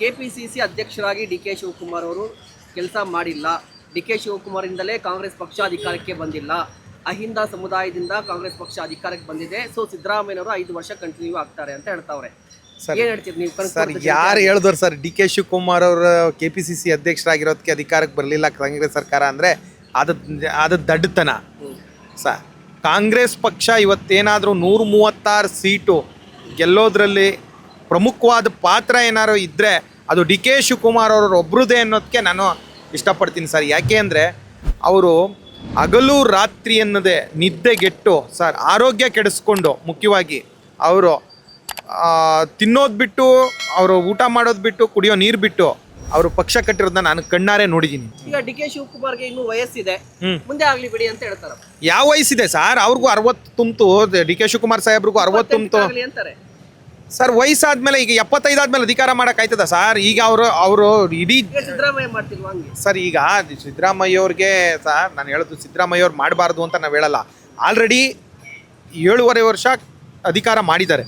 KPCC ಅಧ್ಯಕ್ಷರಾಗಿ D K Shivakumar ಅವರು ಕೆಲಸ ಮಾಡಿಲ್ಲ. ಡಿ ಕೆ ಶಿವಕುಮಾರಿಂದಲೇ ಕಾಂಗ್ರೆಸ್ ಪಕ್ಷ ಅಧಿಕಾರಕ್ಕೆ ಬಂದಿಲ್ಲ. ಅಹಿಂದ ಸಮುದಾಯದಿಂದ ಕಾಂಗ್ರೆಸ್ ಪಕ್ಷ ಅಧಿಕಾರಕ್ಕೆ ಬಂದಿದೆ. ಸೊ ಸಿದ್ದರಾಮಯ್ಯನವರು ಐದು ವರ್ಷ ಕಂಟಿನ್ಯೂ ಆಗ್ತಾರೆ ಅಂತ ಹೇಳ್ತಾವ್ರೆ. ಸರ್. ಏನು ಹೇಳ್ತೀರಿ ನೀವು? ಕನಸು ಸರ್ ಯಾರು ಹೇಳಿದ್ರು ಸರ್? ಡಿ ಕೆ ಶಿವಕುಮಾರ್ ಅವರು ಕೆ ಪಿ ಸಿ ಸಿ ಅಧ್ಯಕ್ಷರಾಗಿರೋದಕ್ಕೆ ಅಧಿಕಾರಕ್ಕೆ ಬರಲಿಲ್ಲ ಕಾಂಗ್ರೆಸ್ ಸರ್ಕಾರ ಅಂದರೆ ಅದು ಅದು ದಡ್ಡತನ. ಸರ್ ಕಾಂಗ್ರೆಸ್ ಪಕ್ಷ ಇವತ್ತೇನಾದರೂ ನೂರ ಮೂವತ್ತಾರು ಸೀಟು ಗೆಲ್ಲೋದ್ರಲ್ಲಿ ಪ್ರಮುಖವಾದ ಪಾತ್ರ ಏನಾದ್ರು ಇದ್ದರೆ ಅದು ಡಿ ಕೆ ಶಿವಕುಮಾರ್ ಅವರು ಒಬ್ರದೇ ಅನ್ನೋದಕ್ಕೆ ನಾನು ಇಷ್ಟಪಡ್ತೀನಿ ಸರ್. ಯಾಕೆ ಅಂದರೆ ಅವರು ಹಗಲು ರಾತ್ರಿ ಅನ್ನೋದೇ ನಿದ್ದೆಗೆಟ್ಟು ಸರ್ ಆರೋಗ್ಯ ಕೆಡಿಸ್ಕೊಂಡು ಮುಖ್ಯವಾಗಿ ಅವರು ತಿನ್ನೋದು ಬಿಟ್ಟು ಅವರು ಊಟ ಮಾಡೋದು ಬಿಟ್ಟು ಕುಡಿಯೋ ನೀರು ಬಿಟ್ಟು ಅವರು ಪಕ್ಷ ಕಟ್ಟಿರೋದನ್ನ ನಾನು ಕಣ್ಣಾರೆ ನೋಡಿದ್ದೀನಿ ಈಗ ಡಿ ಕೆ ಶಿವಕುಮಾರ್ಗೆ ಇನ್ನೂ ವಯಸ್ಸಿದೆ. ಮುಂದೆ ಆಗಲಿ ಬಿಡಿ ಅಂತ ಹೇಳ್ತಾರೆ. ಯಾವ ವಯಸ್ಸಿದೆ ಸರ್? ಅವ್ರಿಗೂ ಅರವತ್ತು ತುಂಬ್ತು ಡಿ ಕೆ ಶಿವಕುಮಾರ್ ಸಾಹೇಬ್ರಿಗೂ ಅರವತ್ತು ತುಂಬ್ತು ಅಂತಾರೆ. ಸರ್ ವಯಸ್ಸಾದ್ಮೇಲೆ ಈಗ ಎಪ್ಪತ್ತೈದು ಆದ್ಮೇಲೆ ಅಧಿಕಾರ ಮಾಡೋಕ್ಕಾಯ್ತದ ಸರ್? ಈಗ ಅವರು ಅವರು ಇಡೀ ಸಿದ್ದರಾಮಯ್ಯ ಮಾಡ್ತಿಲ್ವಾ ಹಂಗೆ? ಸರ್ ಈಗ ಸಿದ್ದರಾಮಯ್ಯ ಅವ್ರಿಗೆ ಸರ್ ನಾನು ಹೇಳೋದು ಸಿದ್ದರಾಮಯ್ಯ ಅವ್ರು ಮಾಡಬಾರ್ದು ಅಂತ ನಾವು ಹೇಳಲ್ಲ. ಆಲ್ರೆಡಿ ಏಳುವರೆ ವರ್ಷ ಅಧಿಕಾರ ಮಾಡಿದ್ದಾರೆ.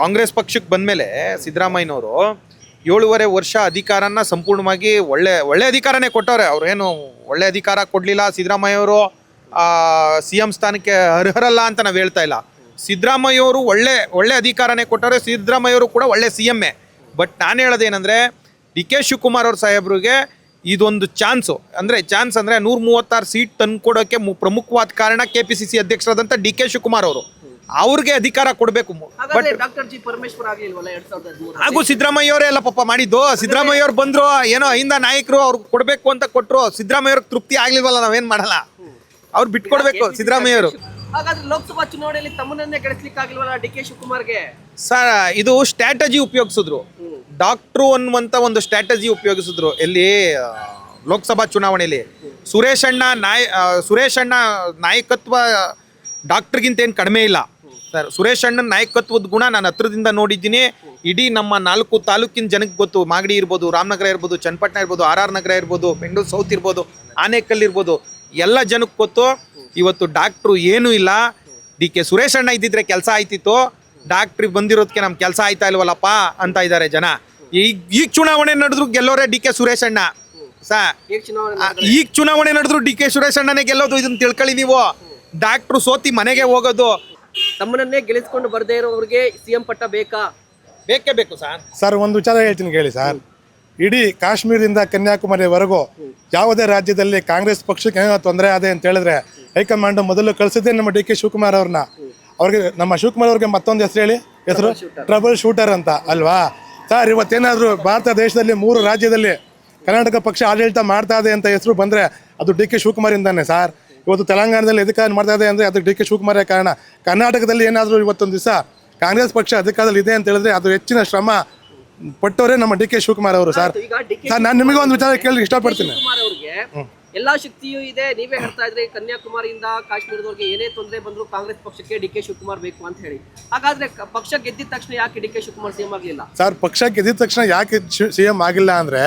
ಕಾಂಗ್ರೆಸ್ ಪಕ್ಷಕ್ಕೆ ಬಂದಮೇಲೆ ಸಿದ್ದರಾಮಯ್ಯನವರು ಏಳುವರೆ ವರ್ಷ ಅಧಿಕಾರನ ಸಂಪೂರ್ಣವಾಗಿ ಒಳ್ಳೆ ಒಳ್ಳೆ ಅಧಿಕಾರನೇ ಕೊಟ್ಟವ್ರೆ. ಅವ್ರೇನು ಒಳ್ಳೆ ಅಧಿಕಾರ ಕೊಡಲಿಲ್ಲ ಸಿದ್ದರಾಮಯ್ಯವರು ಸಿ ಎಂ ಸ್ಥಾನಕ್ಕೆ ಅರ್ಹರಲ್ಲ ಅಂತ ನಾವು ಹೇಳ್ತಾ ಇಲ್ಲ. ಸಿದ್ದರಾಮಯ್ಯ ಅವರು ಒಳ್ಳೆ ಒಳ್ಳೆ ಅಧಿಕಾರನೇ ಕೊಟ್ಟರೆ ಸಿದ್ದರಾಮಯ್ಯವರು ಕೂಡ ಒಳ್ಳೆ ಸಿ ಎಮ್ಮೆ ಬಟ್ ನಾನು ಹೇಳೋದೇನೆಂದರೆ ಡಿ ಕೆ ಶಿವಕುಮಾರ್ ಅವ್ರ ಸಾಹೇಬ್ರಿಗೆ ಇದೊಂದು ಚಾನ್ಸು. ಅಂದರೆ ಚಾನ್ಸ್ ಅಂದರೆ ನೂರ ಮೂವತ್ತಾರು ಸೀಟ್ ತಂದುಕೊಡೋಕ್ಕೆ ಮು ಪ್ರಮುಖವಾದ ಕಾರಣ ಕೆ ಪಿ ಸಿ ಸಿ ಅಧ್ಯಕ್ಷರಾದಂಥ ಡಿ ಕೆ ಶಿವಕುಮಾರ್ ಅವರು. ಅವ್ರಿಗೆ ಅಧಿಕಾರ ಕೊಡಬೇಕು. ಬಟ್ ಹಾಗೂ ಸಿದ್ದರಾಮಯ್ಯ ಅವರೇ ಎಲ್ಲ ಪಾಪ ಮಾಡಿದ್ದು. ಸಿದ್ದರಾಮಯ್ಯ ಅವ್ರು ಬಂದ್ರು ಏನೋ ಹಿಂದ ನಾಯಕರು ಅವ್ರಿಗೆ ಕೊಡಬೇಕು ಅಂತ ಕೊಟ್ಟರು ಸಿದ್ದರಾಮಯ್ಯ ಅವ್ರಿಗೆ ತೃಪ್ತಿ ಆಗಲಿಲ್ವಲ್ಲ ನಾವೇನು ಮಾಡಲ್ಲ. ಅವ್ರು ಬಿಟ್ಕೊಡ್ಬೇಕು ಸಿದ್ದರಾಮಯ್ಯ ಅವರು ಹಾಗಾದ್ರೆ ಲೋಕಸಭಾ ಚುನಾವಣೆಯಲ್ಲಿ ತಮ್ಮನ್ನೇ ಗೆಲ್ಲಿಸ್ಲಿಕ್ಕಾಗಿಲ್ವಲ್ಲ ಡಿ ಕೆ ಶಿವಕುಮಾರ್ಗೆ? ಸರ್, ಇದು ಸ್ಟ್ರಾಟಜಿ ಉಪಯೋಗಿಸಿದ್ರು. ಡಾಕ್ಟ್ರು ಅನ್ನುವಂತ ಒಂದು ಸ್ಟ್ರಾಟಜಿ ಉಪಯೋಗಿಸಿದ್ರು. ಎಲ್ಲಿ ಲೋಕಸಭಾ ಚುನಾವಣೆಯಲ್ಲಿ. ಸುರೇಶ್ ಅಣ್ಣ ನಾಯ್ ಸುರೇಶ್ ಅಣ್ಣ ನಾಯಕತ್ವ ಡಾಕ್ಟ್ರಿಗಿಂತ ಏನು ಕಡಿಮೆ ಇಲ್ಲ. ಸರ್, ಸುರೇಶ್ ಅಣ್ಣನ ನಾಯಕತ್ವದ ಗುಣ ನಾನು ಹತ್ರದಿಂದ ನೋಡಿದ್ದೀನಿ. ಇಡೀ ನಮ್ಮ ನಾಲ್ಕು ತಾಲೂಕಿನ ಜನಕ್ಕೆ ಗೊತ್ತು. ಮಾಗಡಿ ಇರ್ಬೋದು, ರಾಮನಗರ ಇರ್ಬೋದು, ಚನ್ನಪಟ್ಟಣ ಇರ್ಬೋದು, ಆರ್ ಆರ್ ನಗರ ಇರ್ಬೋದು ಬೆಂಗಳೂರು ಸೌತ್ ಇರ್ಬೋದು, ಆನೇಕಲ್ ಇರ್ಬೋದು, ಎಲ್ಲ ಜನಕ್ಕೆ ಗೊತ್ತು. ಇವತ್ತು ಡಾಕ್ಟ್ರು ಏನೂ ಇಲ್ಲ. ಡಿ ಕೆ ಸುರೇಶ್ ಅಣ್ಣ ಇದ್ದಿದ್ರೆ ಕೆಲಸ ಆಯ್ತಿತ್ತು. ಡಾಕ್ಟ್ರಿಗೆ ಬಂದಿರೋದಕ್ಕೆ ನಮ್ಮ ಕೆಲಸ ಆಯ್ತಾ ಇಲ್ವಲ್ಲಪ್ಪ ಅಂತ ಇದ್ದಾರೆ ಜನ. ಈಗ ಈಗ ಚುನಾವಣೆ ನಡೆದ್ರು ಗೆಲ್ಲೋರೆ ಡಿ ಕೆ ಸುರೇಶ್ ಅಣ್ಣ. ಸಾ ಈಗ ಚುನಾವಣೆ ನಡೆದ್ರು? ಡಿ ಕೆ ಸುರೇಶ್ ಅಣ್ಣನೇ ಗೆಲ್ಲೋದು ಇದನ್ನ ತಿಳ್ಕೊಳ್ಳಿ ನೀವು. ಡಾಕ್ಟ್ರು ಸೋತಿ ಮನೆಗೆ ಹೋಗೋದು. ತಮ್ಮನನ್ನೇ ಗೆಲ್ಲಿಸ್ಕೊಂಡು ಬರದೇ ಇರೋರಿಗೆ ಸಿಎಂ ಪಟ್ಟ ಬೇಕಾ? ಬೇಕೇ ಬೇಕು ಸರ್. ಸರ್ ಒಂದು ವಿಚಾರ ಹೇಳ್ತೀನಿ ಕೇಳಿ ಸರ್. ಇಡೀ ಕಾಶ್ಮೀರದಿಂದ ಕನ್ಯಾಕುಮಾರಿವರೆಗೂ ಯಾವುದೇ ರಾಜ್ಯದಲ್ಲಿ ಕಾಂಗ್ರೆಸ್ ಪಕ್ಷಕ್ಕೆ ಏನೋ ತೊಂದರೆ ಆದೆ ಅಂತ ಹೇಳಿದ್ರೆ ಹೈಕಮಾಂಡ್ ಮೊದಲು ಕಳಿಸಿದ್ದೆ ನಮ್ಮ ಡಿ ಕೆ ಶಿವಕುಮಾರ್ ಅವ್ರನ್ನ. ಅವ್ರಿಗೆ ನಮ್ಮ ಶಿವಕುಮಾರ್ ಅವ್ರಿಗೆ ಮತ್ತೊಂದು ಹೆಸರು ಹೇಳಿ. ಹೆಸರು ಟ್ರಬಲ್ ಶೂಟರ್ ಅಂತ ಅಲ್ವಾ? ಸರ್ ಇವತ್ತೇನಾದರೂ ಭಾರತ ದೇಶದಲ್ಲಿ ಮೂರು ರಾಜ್ಯದಲ್ಲಿ ಕರ್ನಾಟಕ ಪಕ್ಷ ಆಡಳಿತ ಮಾಡ್ತಾ ಇದೆ ಅಂತ ಹೆಸರು ಬಂದರೆ ಅದು ಡಿ ಕೆ ಶಿವಕುಮಾರಿಂದಾನೆ ಸರ್. ಇವತ್ತು ತೆಲಂಗಾಣದಲ್ಲಿ ಅಧಿಕಾರ ಮಾಡ್ತಾ ಇದೆ ಅಂದರೆ ಅದು ಡಿ ಕೆ ಶಿವಕುಮಾರೇ ಕಾರಣ. ಕರ್ನಾಟಕದಲ್ಲಿ ಏನಾದರೂ ಇವತ್ತೊಂದು ದಿವಸ ಕಾಂಗ್ರೆಸ್ ಪಕ್ಷ ಅಧಿಕಾರದಲ್ಲಿ ಇದೆ ಅಂತ ಹೇಳಿದ್ರೆ ಅದು ಹೆಚ್ಚಿನ ಶ್ರಮ ಪಟ್ಟವರೇ ನಮ್ಮ ಡಿ ಕೆ ಶಿವಕುಮಾರ್ ಅವರು ಸರ್. ನಾನು ನಿಮಗೆ ಒಂದು ವಿಚಾರ ಕೇಳಿ ಇಷ್ಟಪಡ್ತೀನಿ. ಎಲ್ಲಾ ಶಕ್ತಿಯೂ ಇದೆ. ನೀವೇ ಹೇಳ್ತಾ ಇದ್ರಿ ಕನ್ಯಾಕುಮಾರಿಯಿಂದ ಕಾಶ್ಮೀರದವ್ರಿಗೆ ಏನೇ ತೊಂದರೆ ಬಂದರೂ ಕಾಂಗ್ರೆಸ್ ಪಕ್ಷಕ್ಕೆ ಡಿ ಕೆ ಶಿವಕುಮಾರ್ ಬೇಕು ಅಂತ ಹೇಳಿ. ಹಾಗಾದ್ರೆ ಪಕ್ಷ ಗೆದ್ದಿದ ತಕ್ಷಣ ಯಾಕೆ ಡಿ ಕೆ ಶಿವಕುಮಾರ್ ಸಿಎಂ ಆಗಲಿಲ್ಲ? ಸರ್, ಪಕ್ಷ ಗೆದ್ದಿದ ತಕ್ಷಣ ಯಾಕೆ ಸಿ ಎಂ ಆಗಿಲ್ಲ ಅಂದರೆ,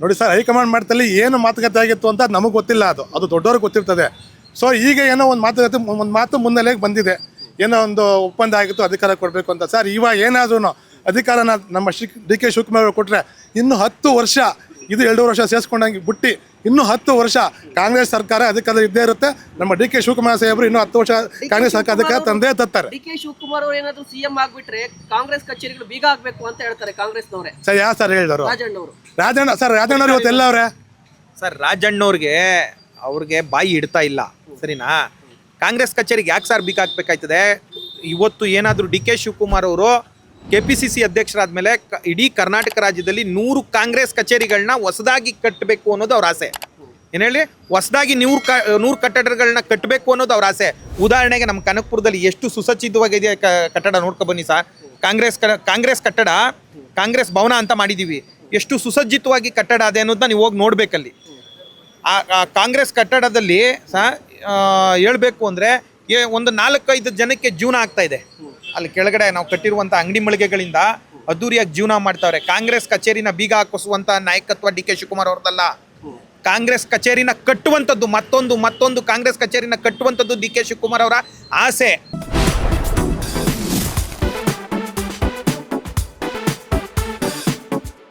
ನೋಡಿ ಸರ್, ಹೈಕಮಾಂಡ್ ಮಾಡ್ತಲ್ಲಿ ಏನು ಮಾತುಕತೆ ಆಗಿತ್ತು ಅಂತ ನಮಗೆ ಗೊತ್ತಿಲ್ಲ ಅದು. ಅದು ದೊಡ್ಡವ್ರಿಗೆ ಗೊತ್ತಿರ್ತದೆ. ಸೊ ಈಗ ಏನೋ ಒಂದು ಮಾತುಕತೆ ಒಂದು ಮಾತು ಮುನ್ನೆಲೆಗೆ ಬಂದಿದೆ. ಏನೋ ಒಂದು ಒಪ್ಪಂದ ಆಗಿತ್ತು, ಅಧಿಕಾರ ಕೊಡಬೇಕು ಅಂತ. ಸರ್, ಇವಾಗ ಏನಾದ್ರೂ ಅಧಿಕಾರನ ನಮ್ಮ ಶಿ ಡಿ ಕೆ ಶಿವಕುಮಾರ್ ಕೊಟ್ಟರೆ ಇನ್ನು ಹತ್ತು ವರ್ಷ, ಇದು ಎರಡು ವರ್ಷ ಸೇರಿಸ್ಕೊಂಡಂಗೆ ಬಿಟ್ಟು ಇನ್ನೂ ಹತ್ತು ವರ್ಷ ಕಾಂಗ್ರೆಸ್ ಸರ್ಕಾರ ಅಧಿಕಾರದಲ್ಲಿ ಇದ್ದೇ ಇರುತ್ತೆ. ನಮ್ಮ ಡಿ ಕೆ ಶಿವಕುಮಾರ್ ಸಾಹೇಬರು ಇನ್ನೂ ಹತ್ತು ವರ್ಷ ಕಾಂಗ್ರೆಸ್ ಸರ್ಕಾರ ಅಧಿಕಾರ ತಂದೆ ತತ್ತಾರೆ. ಡಿ ಕೆ ಶಿವಕುಮಾರ್ ಅವರು ಏನಾದ್ರು ಸಿಎಂ ಆಗ್ಬಿಟ್ರೆ ಕಾಂಗ್ರೆಸ್ ಕಚೇರಿಗಳು ಬೀಗ ಆಗ್ಬೇಕು ಅಂತ ಹೇಳ್ತಾರೆ ಕಾಂಗ್ರೆಸ್ನವರೇ. ಸರ್ ಯಾವ ಸರ್ ಹೇಳಿದರು ರಾಜಣ್ಣವರು. ರಾಜಣ್ಣ ಸರ್ ರಾಜಣ್ಣ ಅವ್ರು ಇವತ್ತು ಎಲ್ಲವ್ರೆ? ಸರ್ ರಾಜಣ್ಣವ್ರಿಗೆ ಅವ್ರಿಗೆ ಬಾಯಿ ಇಡ್ತಾ ಇಲ್ಲ. ಸರಿನಾ? ಕಾಂಗ್ರೆಸ್ ಕಚೇರಿಗೆ ಯಾಕೆ ಸರ್ ಹಾಕ್ಬೇಕಾಯ್ತದೆ? ಇವತ್ತು ಏನಾದರೂ ಡಿ ಕೆ ಶಿವಕುಮಾರ್ ಅವರು ಕೆ ಪಿ ಸಿ ಸಿ ಅಧ್ಯಕ್ಷರಾದ್ಮೇಲೆ ಕ- ಇಡೀ ಕರ್ನಾಟಕ ರಾಜ್ಯದಲ್ಲಿ ನೂರು ಕಾಂಗ್ರೆಸ್ ಕಚೇರಿಗಳನ್ನ ಹೊಸದಾಗಿ ಕಟ್ಟಬೇಕು ಅನ್ನೋದು ಅವ್ರ ಆಸೆ. ಏನು ಹೇಳಿ? ಹೊಸದಾಗಿ ನೂರು ಕ ನೂರು ಕಟ್ಟಡಗಳನ್ನ ಕಟ್ಟಬೇಕು ಅನ್ನೋದು ಅವ್ರ ಆಸೆ. ಉದಾಹರಣೆಗೆ ನಮ್ಮ ಕನಕಪುರದಲ್ಲಿ ಎಷ್ಟು ಸುಸಜ್ಜಿತವಾಗಿದೆ ಕಟ್ಟಡ ನೋಡ್ಕೊ ಬನ್ನಿ ಸರ್ ಕಾಂಗ್ರೆಸ್ ಕಾಂಗ್ರೆಸ್ ಕಟ್ಟಡ, ಕಾಂಗ್ರೆಸ್ ಭವನ ಅಂತ ಮಾಡಿದ್ದೀವಿ ಎಷ್ಟು ಸುಸಜ್ಜಿತವಾಗಿ ಕಟ್ಟಡ ಅದೇ ಅನ್ನೋದನ್ನ ನೀವು ಹೋಗಿ ನೋಡ್ಬೇಕಲ್ಲಿ. ಆ ಕಾಂಗ್ರೆಸ್ ಕಟ್ಟಡದಲ್ಲಿ ಸಹ ಹೇಳಬೇಕು ಅಂದರೆ ಒಂದು ನಾಲ್ಕೈದು ಜನಕ್ಕೆ ಜೀವನ ಆಗ್ತಾ ಇದೆ. ಅಲ್ಲಿ ಕೆಳಗಡೆ ನಾವು ಕಟ್ಟಿರುವಂಥ ಅಂಗಡಿ ಮಳಿಗೆಗಳಿಂದ ಅದ್ದೂರಿಯಾಗಿ ಜೀವನ ಮಾಡ್ತಾವ್ರೆ. ಕಾಂಗ್ರೆಸ್ ಕಚೇರಿನ ಬೀಗ ಹಾಕಿಸುವಂಥ ನಾಯಕತ್ವ ಡಿ ಕೆ ಶಿವಕುಮಾರ್ ಅವ್ರದ್ದಲ್ಲ ಕಾಂಗ್ರೆಸ್ ಕಚೇರಿನ ಕಟ್ಟುವಂಥದ್ದು ಮತ್ತೊಂದು ಮತ್ತೊಂದು ಕಾಂಗ್ರೆಸ್ ಕಚೇರಿನ ಕಟ್ಟುವಂಥದ್ದು ಡಿ ಕೆ ಶಿವಕುಮಾರ್ ಅವರ ಆಸೆ.